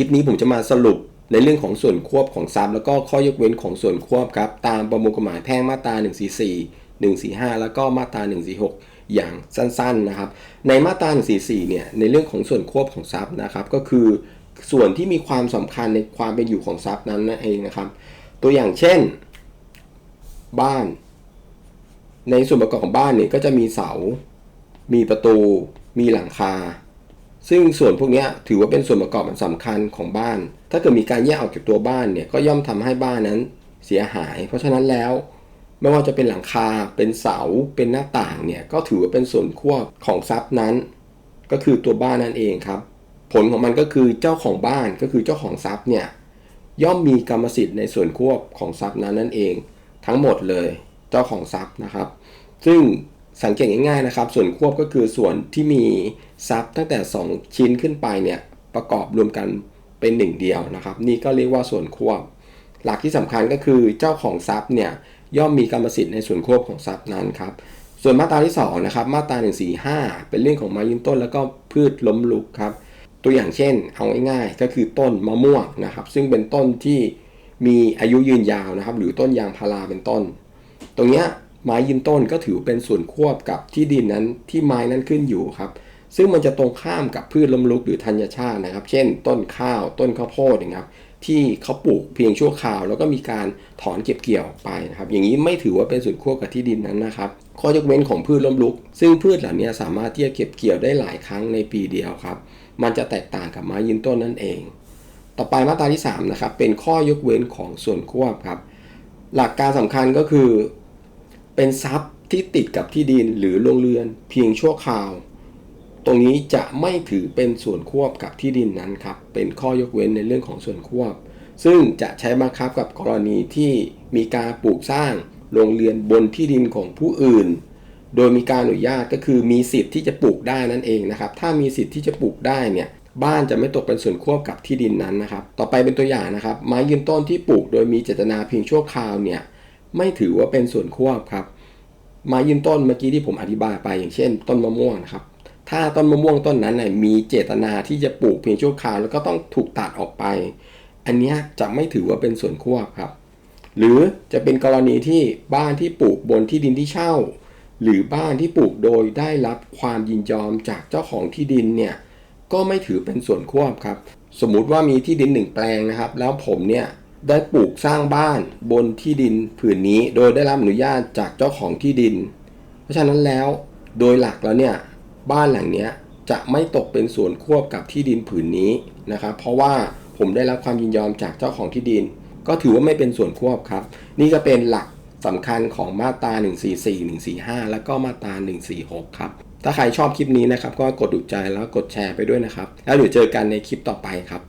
ลิปนี้ผมจะมาสรุปในเรื่องของส่วนควบของทรัพย์แล้วก็ข้อยกเว้นของส่วนควบครับ ตามประมวลกฎหมายแพ่งมาตรา 144 145 แล้วก็มาตรา 146 อย่างสั้นๆนะครับ ในมาตรา 144 เนี่ย ในเรื่องของส่วนควบของทรัพย์นะครับ ก็คือส่วนที่มีความสำคัญในความเป็นอยู่ของทรัพย์นั้นนั่นเองนะครับ ตัวอย่างเช่น บ้าน ในส่วนประกอบของบ้านเนี่ยก็จะมีเสา มีประตู มีหลังคา ซึ่งส่วนพวกนี้ถือว่าเป็นส่วนประกอบสำคัญของบ้าน ถ้าเกิดมีการแยกออกจากตัวบ้านเนี่ยก็ย่อมทำให้บ้านนั้นเสียหาย เพราะฉะนั้นแล้วไม่ว่าจะเป็นหลังคา เป็นเสา เป็นหน้าต่างเนี่ยก็ถือว่าเป็นส่วนควบของทรัพย์นั้น ก็คือตัวบ้านนั่นเองครับ ผลของมันก็คือเจ้าของบ้านก็คือเจ้าของทรัพย์เนี่ยย่อมมีกรรมสิทธิ์ในส่วนควบของทรัพย์นั้นนั่นเอง ทั้งหมดเลยเจ้าของทรัพย์นะครับ ซึ่ง สังเกตง่ายๆนะครับ ส่วนควบก็คือส่วนที่มีทรัพย์ตั้งแต่ 2 ชิ้นขึ้นไปเนี่ยประกอบรวมกันเป็นหนึ่งเดียวนะครับ นี่ก็เรียกว่าส่วนควบ หลักที่สำคัญก็คือเจ้าของทรัพย์เนี่ยย่อมมีกรรมสิทธิ์ในส่วนควบของทรัพย์นั้นครับส่วนมาตราที่2นะครับมาตรา145 เป็นเรื่องของไม้ยืนต้นแล้วก็พืชล้มลุกครับตัวอย่างเช่นเอาง่ายๆก็คือต้นมะม่วงนะครับ ซึ่งเป็นต้นที่มีอายุยืนยาวนะครับ หรือต้นยางพาราเป็นต้น ตรงเนี้ย ไม้ยืนต้นก็ถือเป็นส่วนควบกับที่ดินนั้นที่ไม้นั้นขึ้นอยู่ครับ ซึ่งมันจะตรงข้ามกับพืชล้มลุกหรือธัญชาตินะครับ เช่น ต้นข้าว ต้นข้าวโพดนะครับ ที่เขาปลูกเพียงชั่วคราว แล้วก็มีการถอนเก็บเกี่ยวไปนะครับ อย่างนี้ไม่ถือว่าเป็นส่วนควบกับที่ดินนั้นนะครับ ข้อยกเว้นของพืชล้มลุก ซึ่งพืชเหล่านี้สามารถที่จะเก็บเกี่ยวได้หลายครั้งในปีเดียวครับ มันจะแตกต่างกับไม้ยืนต้นนั่นเอง ต่อไปมาตราที่3นะครับ เป็นข้อยกเว้นของส่วนควบครับ หลักการสำคัญก็คือ เป็นทรัพย์ที่ติดกับที่ดินหรือโรงเรือนเพียงชั่วคราว ตรงนี้จะไม่ถือเป็นส่วนควบกับที่ดินนั้นครับ เป็นข้อยกเว้นในเรื่องของส่วนควบ ซึ่งจะใช้บังคับกับกรณีที่มีการปลูกสร้างโรงเรือนบนที่ดินของผู้อื่น โดยมีการอนุญาตก็คือมีสิทธิ์ที่จะปลูกได้นั่นเองนะครับ ถ้ามีสิทธิ์ที่จะปลูกได้เนี่ยบ้านจะไม่ตกเป็นส่วนควบกับที่ดินนั้นนะครับ ต่อไปเป็นตัวอย่างนะครับ ไม้ยืนต้นที่ปลูกโดยมีเจตนาเพียงชั่วคราวเนี่ย ไม่ถือว่าเป็นส่วนควบครับไม้ยืนต้นเมื่อกี้ที่ผมอธิบายไปอย่างเช่น ต้นมะม่วงนะครับ ถ้าต้นมะม่วงต้นนั้นน่ยมีเจตนาที่จะปลูกเพียงชั่วคราวแล้วก็ต้องถูกตัดออกไป อันนี้จะไม่ถือว่าเป็นส่วนควบครับ หรือจะเป็นกรณีที่บ้านที่ปลูกบนที่ดินที่เช่า หรือบ้านที่ปลูกโดยได้รับความยินยอมจากเจ้าของที่ดินเนี่ยก็ไม่ถือเป็นส่วนควบครับ สมมุติว่ามีที่ดินหนึ่งแปลงนะครับ แล้วผมเนี่ย ได้ปลูกสร้างบ้านบนที่ดินผืนนี้โดยได้รับอนุญาตจากเจ้าของที่ดิน เพราะฉะนั้นแล้วโดยหลักแล้วเนี่ยบ้านหลังนี้จะไม่ตกเป็นส่วนควบกับที่ดินผืนนี้นะครับ เพราะว่าผมได้รับความยินยอมจากเจ้าของที่ดิน ก็ถือว่าไม่เป็นส่วนควบครับ นี่ก็เป็นหลักสำคัญของมาตรา 144 145 แล้วก็มาตรา 146 ครับ ถ้าใครชอบคลิปนี้นะครับ ก็กดถูกใจแล้วกดแชร์ไปด้วยนะครับ แล้วเดี๋ยวเจอกันในคลิปต่อไปครับ